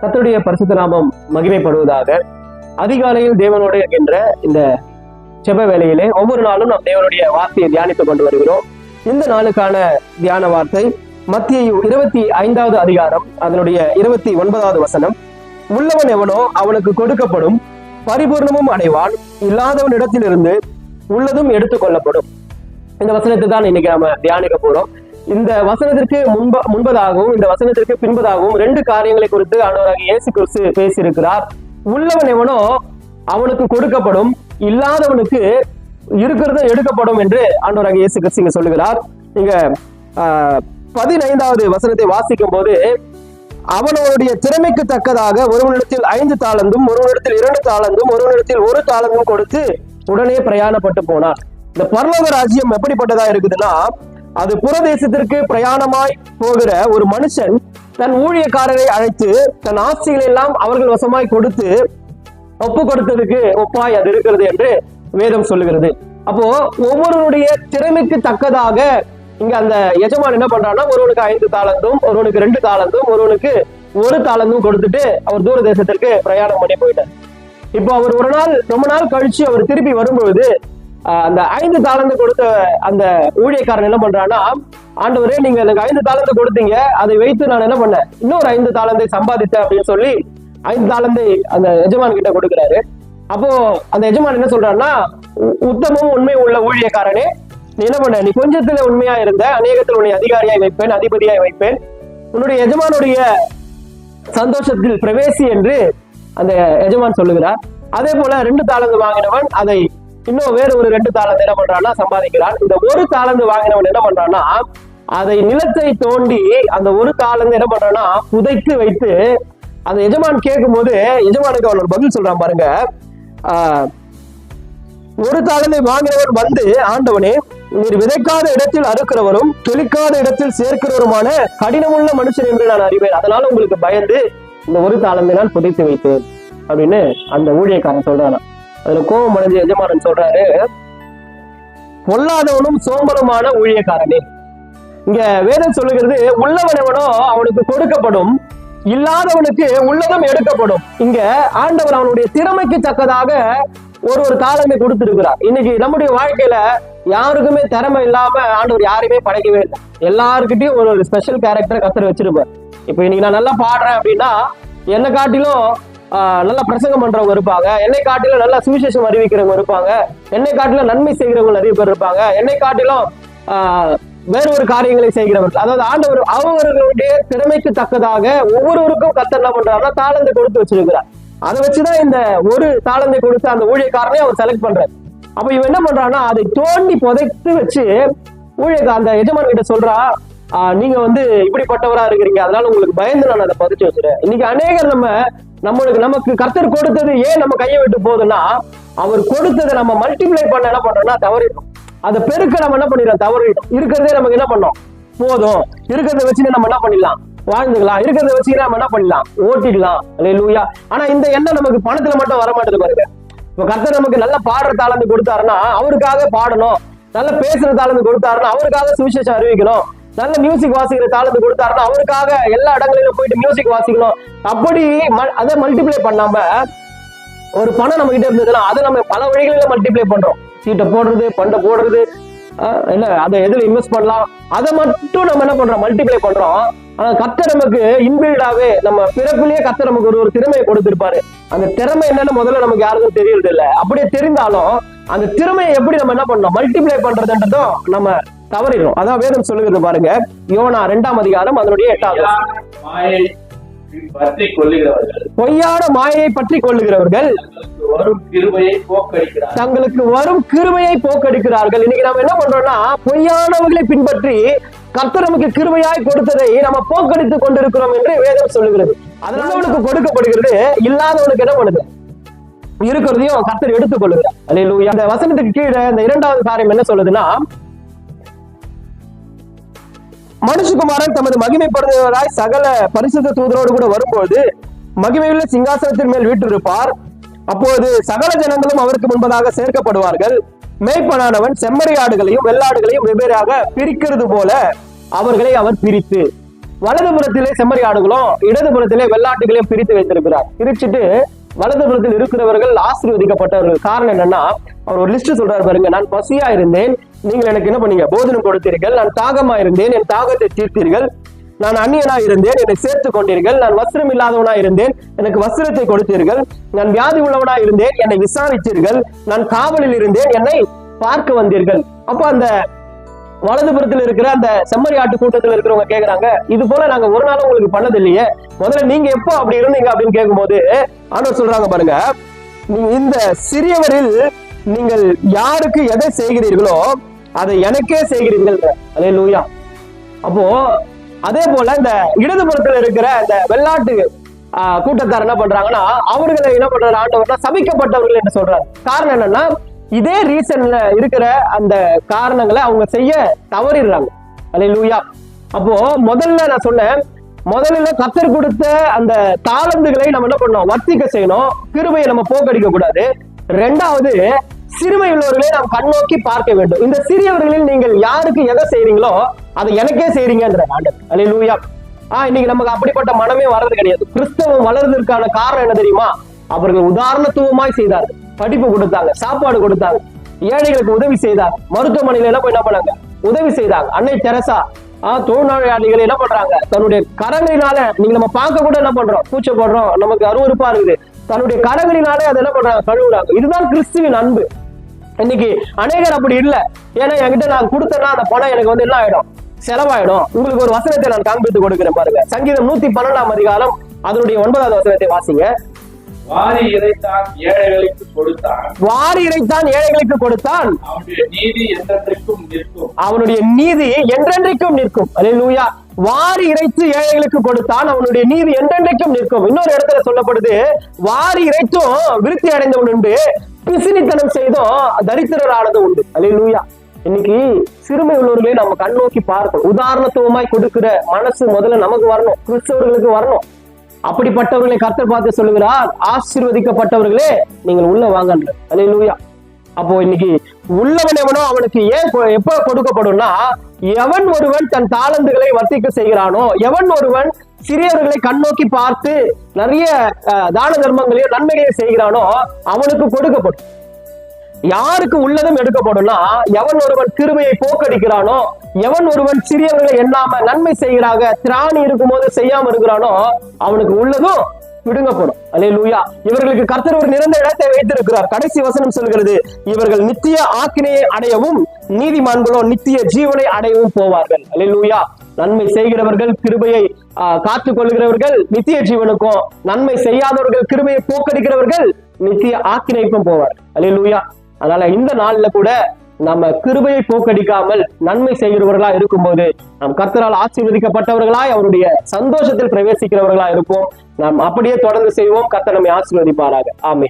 கத்தருடைய பரிசுத்த நாமம் மகிமைப்படுவதாக அதிகாலையில் தேவனோடு இருக்கின்ற இந்த செப வேலையிலே ஒவ்வொரு நாளும் நாம் தேவனுடைய வார்த்தையை தியானித்துக் கொண்டு வருகிறோம். இந்த நாளுக்கான தியான வார்த்தை மத்திய இருபத்தி ஐந்தாவது அதிகாரம் அதனுடைய இருபத்தி ஒன்பதாவது வசனம். உள்ளவன் எவனோ அவனுக்கு கொடுக்கப்படும் பரிபூர்ணமும் அடைவான் இல்லாதவன் இடத்திலிருந்து உள்ளதும் எடுத்துக் கொள்ளப்படும். இந்த வசனத்தை தான் இன்னைக்கு நம்ம தியானிக்க போறோம். இந்த வசனத்திற்கு முன்ப முன்பதாகவும் இந்த வசனத்திற்கு பின்பதாகவும் ரெண்டு காரியங்களை குறித்து ஆண்டவராக இயேசு கிறிஸ்து பேசியிருக்கிறார். உள்ளவன் எவனோ அவனுக்கு கொடுக்கப்படும் இல்லாதவனுக்கு இருக்கிறது எடுக்கப்படும் என்று ஆண்டவராக இயேசு கிறிஸ்து இங்க சொல்லுகிறார். இங்க ஆஹ், பதினைந்தாவது வசனத்தை வாசிக்கும் போது அவனவனுடைய திறமைக்கு தக்கதாக ஒருவனிடத்தில் ஐந்து தாளந்தும் ஒருவனிடத்தில் இரண்டு தாளந்தும் ஒருவனிடத்தில் ஒரு தாளந்தும் கொடுத்து உடனே பிரயாணப்பட்டு போனான். இந்த பரலோக ராஜ்யம் எப்படிப்பட்டதா இருக்குதுன்னா அது புறதேசத்திற்கு பிரயாணமாய் போகிற ஒரு மனுஷன் தன் ஊழியக்காரரை அழைத்து தன் ஆஸ்திகளை எல்லாம் அவர்கள் வசமாய் கொடுத்து ஒப்பு கொடுத்ததுக்கு ஒப்பாய் அது இருக்கிறது என்று வேதம் சொல்லுகிறது. அப்போ ஒவ்வொருவருடைய திறமைக்கு தக்கதாக இங்க அந்த எஜமான் என்ன பண்றான்னா ஒருவனுக்கு ஐந்து தாளந்தும் ஒருவனுக்கு ரெண்டு தாளந்தும் ஒருவனுக்கு ஒரு தாளந்தும் கொடுத்துட்டு அவர் தூர தேசத்திற்கு பிரயாணம் பண்ணி போயிட்டார். இப்போ அவர் ஒரு நாள் ரொம்ப நாள் கழிச்சு அவர் திருப்பி வரும்பொழுது அந்த ஐந்து தாளந்து கொடுத்த அந்த ஊழியக்காரன் என்ன பண்றான்னா ஆண்டவரே நீங்க எனக்கு ஐந்து தாளந்து கொடுத்தீங்க அதை வைத்து நான் என்ன பண்ணேன்? இன்னொரு ஐந்து தாளந்தை சம்பாதித்தேன் அப்படின்னு சொல்லி ஐந்து தாளந்தை அந்த எஜமான் கிட்ட கொடுக்குறாரு. அப்போ அந்த எஜமான் என்ன சொல்றாருன்னா உத்தமும் உண்மை உள்ள ஊழியக்காரனே நீ என்ன பண்ண? நீ கொஞ்சத்துல உண்மையா இருந்த அநேகத்தில் உன்னை அதிகாரியாய் வைப்பேன் அதிபதியாய் வைப்பேன். உன்னுடைய எஜமானுடைய சந்தோஷத்தில் பிரவேசி என்று அந்த எஜமான் சொல்லுகிறார். அதே போல ரெண்டு தாளந்து வாங்கினவன் அதை இன்னும் வேற ஒரு ரெண்டு தாளந்து என்ன பண்றான்னா சம்பாதிக்கிறான். இந்த ஒரு தாளந்து வாங்கினவன் என்ன பண்றான்னா அதை நிலத்தை தோண்டி அந்த ஒரு தாளந்து என்ன பண்றான்னா புதைத்து வைத்து அந்த எஜமான் கேட்கும் போது எஜமானுக்கு அவனோட பதில் சொல்றான் பாருங்க. ஆஹ், ஒரு தாளந்தை வாங்கினவன் வந்து ஆண்டவனே நீர் விதைக்காத இடத்தில் அறுக்கிறவரும் துளிக்காத இடத்தில் சேர்க்கிறவருமான கடினமுள்ள மனுஷன் என்று நான் அறிவேன். அதனால உங்களுக்கு பயந்து இந்த ஒரு தாளந்தை நான் புதைத்து வைத்தேன். அப்படின்னு அந்த ஊழியக்காரன் சொல்றானா அதுல கோபம் அடைஞ்ச எஜமானன் சொல்றாரு பொல்லாதவனும் சோம்பலுமான ஊழியக்காரனே. இங்க வேதம் சொல்லுகிறது உள்ளவனவனோ அவனுக்கு கொடுக்கப்படும் இல்லாதவனுக்கு உள்ளதும் எடுக்கப்படும். இங்க ஆண்டவர் அவனுடைய திறமைக்கு தக்கதாக ஒரு ஒரு காலமே கொடுத்திருக்கிறார். இன்னைக்கு நம்முடைய வாழ்க்கையில யாருக்குமே திறமை இல்லாம ஆண்டவர் யாரையுமே படைக்கவே இல்லை. எல்லாருக்கிட்டையும் ஒரு ஒரு ஸ்பெஷல் கேரக்டர் கத்தர் வச்சிருப்பார். இப்ப இன்னைக்கு நான் நல்லா பாடுறேன் அப்படின்னா என்னை காட்டிலும் நல்லா பிரசங்கம் பண்றவங்க இருப்பாங்க. என்னை காட்டிலும் நல்லா சுவிசேஷம் அறிவிக்கிறவங்க இருப்பாங்க. என்னை காட்டிலும் நன்மை செய்கிறவங்க நிறைய பேர் இருப்பாங்க. என்னை காட்டிலும் ஆஹ், வேற ஒரு காரியங்களை செய்கிறவர்கள். அதாவது ஆண்டவர் அவர்களுடைய திறமைக்கு தக்கதாக ஒவ்வொருவருக்கும் கத்த என்ன பண்றாருன்னா தாளந்தை கொடுத்து வச்சிருக்கிறார். அதை வச்சுதான் இந்த ஒரு தாளந்தை கொடுத்து அந்த ஊழியக்காரனே அவர் செலக்ட் பண்றாரு. அப்ப இவன் என்ன பண்றான்னா அதை தோண்டி புதைத்து வச்சு ஊழியர் அந்த எஜமான் கிட்ட சொல்றா "ஆஹ், நீங்க வந்து இப்படிப்பட்டவரா இருக்கிறீங்க. அதனால உங்களுக்கு பயந்து நான் அதை பதிச்சு வச்சுறேன் இன்னைக்கு அநேகர் நம்ம நம்மளுக்கு நமக்கு கர்த்தர் கொடுத்தது ஏன் நம்ம கையை விட்டு போகுதுன்னா அவர் கொடுத்ததை நம்ம மல்டிப்ளை பண்ண என்ன பண்றோம்னா தவறிடும். அதை பெருக்க நம்ம என்ன பண்ணிடலாம்? தவறிடும். இருக்கிறதே நமக்கு என்ன பண்ணோம்? போதும். இருக்கிறத வச்சு நம்ம என்ன பண்ணிடலாம்? வாழ்ந்துக்கலாம். இருக்கிறத வச்சு நம்ம என்ன பண்ணலாம் ஓட்டிக்கலாம் லூயா ஆனா இந்த எண்ணம் நமக்கு பணத்துல மட்டும் வர மாட்டேது பாருங்க. இப்ப கர்த்தர் நமக்கு நல்ல பாடுற தாளந்து கொடுத்தாருன்னா அவருக்காக பாடணும். நல்ல பேசுற தாளந்து கொடுத்தாருன்னா அவருக்காக சுவிசேஷம் அறிவிக்கணும். நல்ல மியூசிக் வாசிக்கிற தாளந்து கொடுத்தாருன்னா அவருக்காக எல்லா இடங்களிலும் போயிட்டு மியூசிக் வாசிக்கணும். அப்படி அதை மல்டிப்ளை பண்ணாம ஒரு பணம் நம்ம கிட்ட இருந்ததுன்னா அதை நம்ம பல வழிகளில மல்டிப்ளை பண்றோம். சீட்டை போடுறது பண்டை போடுறது இல்ல அதை எதுல இன்வெஸ்ட் பண்ணலாம் அதை மட்டும் நம்ம என்ன பண்றோம் மல்டிப்ளை பண்றோம். ஆனா கத்த நமக்கு இன்பில்டாவே நம்ம பிறப்புலயே கத்த நமக்கு ஒரு ஒரு திறமையை கொடுத்திருப்பாரு. அந்த திறமை என்னன்னு முதல்ல நமக்கு யாருக்கும் தெரியறது இல்ல அப்படியே தெரிந்தாலும் அந்த திறமையை எப்படி நம்ம என்ன பண்ணோம் மல்டிப்ளை பண்றதுன்றதும் நம்ம தவறிடும். அதான் வேதம் சொல்லுகிறது பாருங்க. யோனா ரெண்டாம் அதிகாரம் அதனுடைய எட்டாவது பற்றி கொள்ளுகிறவர்கள் பொய்யான மாயை பற்றி கொள்ளுகிறவர்கள் தங்களுக்கு வரும் கிருபையை போக்கடிக்கிறார் தங்களுக்கு வரும் கிருபையை போக்கடிக்கிறார்கள். இன்னைக்கு நம்ம என்ன பண்றோம்னா பொய்யானவர்களை பின்பற்றி கர்த்தர் நமக்கு கிருபையாய் கொடுத்ததை நம்ம போக்கடித்துக் கொண்டிருக்கிறோம் என்று வேதம் சொல்லுகிறது. அதனால அவனுக்கு கொடுக்கப்படுகிறது இல்லாதவனுக்கு என்ன பண்ணுது? இருக்கிறதையும் கர்த்தர் எடுத்துக் கொள்ளுகிறார். அந்த வசனத்துக்கு கீழே இந்த இரண்டாவது காரியம் என்ன சொல்லுதுன்னா மனுஷகுமாரன் தமது மகிமைப்படுத்துவராய் சகல பரிசுத்த தூதரோடு கூட வரும்போது மகிமையுள்ள சிங்காசனத்தின் மேல் வீற்றிருப்பார். அப்போது சகல ஜனங்களும் அவருக்கு முன்பதாக சேர்க்கப்படுவார்கள். மேய்ப்பனானவன் செம்மறி ஆடுகளையும் வெள்ளாடுகளையும் வெவ்வேறாக பிரிக்கிறது போல அவர்களை அவர் பிரித்து வலதுபுறத்திலே செம்மறி ஆடுகளும் இடதுபுறத்திலே வெள்ளாட்டுகளையும் பிரித்து வைத்திருக்கிறார். பிரிச்சுட்டு வலதுபுறத்தில் இருக்கிறவர்கள் ஆசீர்வதிக்கப்பட்டவர்கள். காரணம் என்னன்னா அவர் ஒரு லிஸ்ட் சொல்றாரு பாருங்க நான் பசியா இருந்தேன். நீங்கள் எனக்கு என்ன பண்ணீங்க? போதனம் கொடுத்தீர்கள். நான் தாகமா இருந்தேன். என் தாகத்தை தீர்த்தீர்கள். நான் அந்நியனா இருந்தேன். என்னை சேர்த்து கொண்டீர்கள். நான் வஸ்திரம் இல்லாதவனா இருந்தேன். எனக்கு வஸ்திரத்தை கொடுத்தீர்கள். நான் வியாதி உள்ளவனா இருந்தேன். என்னை விசாரித்தீர்கள். நான் காவலில் இருந்தேன். என்னை பார்க்க வந்தீர்கள். அப்போ அந்த வலதுபுறத்துல இருக்கிற அந்த செம்மறி ஆட்டு கூட்டத்துல இருக்கிறவங்க கேக்குறாங்க. இது போல நாங்க ஒரு நாளும் உங்களுக்கு பண்ணது இல்லையே முதல்ல நீங்க எப்போ அப்படி இருந்தீங்க அப்படின்னு கேட்கும்போது ஆண்டவர் சொல்றாங்க பாருங்க. இந்த சிறியவரில் நீங்கள் யாருக்கு எதை செய்கிறீர்களோ அதை எனக்கே செய்கிறீர்கள். அதே லூயா அப்போ அதே போல இந்த இடதுபுறத்துல இருக்கிற இந்த வெள்ளாட்டு ஆஹ், கூட்டத்தார் என்ன பண்றாங்கன்னா அவர்களை என்ன பண்றாரு? ஆண்டவர்னா சபிக்கப்பட்டவர்கள் என்று சொல்றாரு. காரணம் என்னன்னா இதே ரீசன்ல இருக்கிற அந்த காரணங்களை அவங்க செய்ய தவறிடுறாங்க. அலே லூயா அப்போ முதல்ல நான் சொன்னேன் முதல்ல கத்தர் கொடுத்த அந்த தாளந்துகளை நம்ம என்ன பண்ணோம் வர்த்திக்க செய்யணும். கிருமையை நம்ம போக்கடிக்க கூடாது ரெண்டாவது சிறுமை உள்ளவர்களை நாம் கண்ணோக்கி பார்க்க வேண்டும். இந்த சிறியவர்களில் நீங்கள் யாருக்கு எதை செய்றீங்களோ அதை எனக்கே செய்றீங்கன்ற ஆண்டவர். அலே லூயா ஆஹ் இன்னைக்கு நமக்கு அப்படிப்பட்ட மனமே வர்றது கிடையாது. கிறிஸ்தவம் வளர்றதுக்கான காரணம் என்ன தெரியுமா? அவர்கள் உதாரணத்துவமாய் செய்தார்கள். படிப்பு கொடுத்தாங்க சாப்பாடு கொடுத்தாங்க. ஏழைகளுக்கு உதவி செய்தாங்க. மருத்துவமனையில எல்லாம் போய் என்ன பண்ணாங்க? உதவி செய்தாங்க. அன்னை தெரசா ஆஹ் தொழிலாளிகள் என்ன பண்றாங்க? தன்னுடைய கரங்களினால நீங்க நம்ம பார்க்க கூட என்ன பண்றோம்? கூச்சப்படுறோம் நமக்கு அருவருப்பா இருக்குது. தன்னுடைய கரங்களினாலே அதை என்ன பண்றாங்க? கழுவுறாங்க. இதுதான் கிறிஸ்துவின் அன்பு. இன்னைக்கு அநேகர் அப்படி இல்ல. ஏன்னா என்கிட்ட நான் கொடுத்தேன்னா அந்த பணம் எனக்கு வந்து என்ன ஆயிடும்? செலவாயிடும். உங்களுக்கு ஒரு வசனத்தை நான் காண்பித்து கொடுக்கிறேன் பாருங்க. சங்கீதம் நூத்தி பன்னெண்டாம் அதிகாரம் அதனுடைய ஒன்பதாவது வசனத்தை வாசிங்க. வாரி இறைத்தான் ஏழைகளுக்கு கொடுத்தான். வாரி இறைத்தான் ஏழைகளுக்கு கொடுத்தான். அவனுடைய நீதி என்றென்றைக்கும் நிற்கும். அவனுடைய நீதி என்றென்றைக்கும் நிற்கும். அல்லேலூயா வாரி இறைத்து ஏழைகளுக்கு கொடுத்தான். அவனுடைய நீதி என்றென்றைக்கும் நிற்கும். இன்னொரு இடத்துல சொல்லப்படுது வாரி இறைத்தும் விருத்தி அடைந்தவன் உண்டு. பிசினித்தனம் செய்தும் தரித்திரரானது உண்டு. அல்லேலூயா இன்னைக்கு சிறுமை உள்ளவர்களே நம்ம கண்ணோக்கி பார்க்கணும். உதாரணத்துவமாய் கொடுக்கிற மனசு முதல்ல நமக்கு வரணும். கிறிஸ்தவர்களுக்கு வரணும். அப்படிப்பட்டவர்களை கர்த்தர் பார்த்து சொல்லுகிறார். ஆசீர்வதிக்கப்பட்டவர்களே நீங்கள் உள்ள வாங்கன்ற. அல்லேலூயா அப்போ இன்னைக்கு உள்ளவன் எவனோ அவனுக்கு ஏன் எப்ப கொடுக்கப்படும்னா எவன் ஒருவன் தன் தாளந்துகளை வர்த்திக்க செய்கிறானோ எவன் ஒருவன் சிறியவர்களை கண்ணோக்கி பார்த்து நிறைய அஹ், தான தர்மங்களையும் நன்மைகளையும் செய்கிறானோ அவனுக்கு கொடுக்கப்படும். யாருக்கு உள்ளதும் எடுக்கப்படும்னா எவன் ஒருவன் கிருமையை போக்கடிக்கிறானோ எவன் ஒருவன் சிறியவர்களை எண்ணாம நன்மை செய்கிறாக திராணி இருக்கும்போது செய்யாம இருக்கிறானோ அவனுக்கு உள்ளதும் விடுங்கப்படும் அலே லூயா இவர்களுக்கு கர்த்தர் ஒரு நிரந்த இடத்தை வைத்திருக்கிறார். கடைசி வசனம் சொல்கிறது இவர்கள் நித்திய ஆக்கினையை அடையவும் நீதிமான்களோ நித்திய ஜீவனை அடையவும் போவார்கள். அலே லூயா நன்மை செய்கிறவர்கள் கிருபையை காத்து கொள்கிறவர்கள் நித்திய ஜீவனுக்கும் நன்மை செய்யாதவர்கள் கிருபையை போக்கடிக்கிறவர்கள் நித்திய ஆக்கினைக்கும் போவார் அலே லூயா அதனால இந்த நாள்ல கூட நம்ம கிருபையை போக்கடிக்காமல் நன்மை செய்கிறவர்களா இருக்கும்போது நம் கர்த்தரால் ஆசீர்வதிக்கப்பட்டவர்களாய் அவருடைய சந்தோஷத்தில் பிரவேசிக்கிறவர்களா இருப்போம். நாம் அப்படியே தொடர்ந்து செய்வோம். கர்த்தர் நம்மை ஆசீர்வதிப்பாராக. ஆமே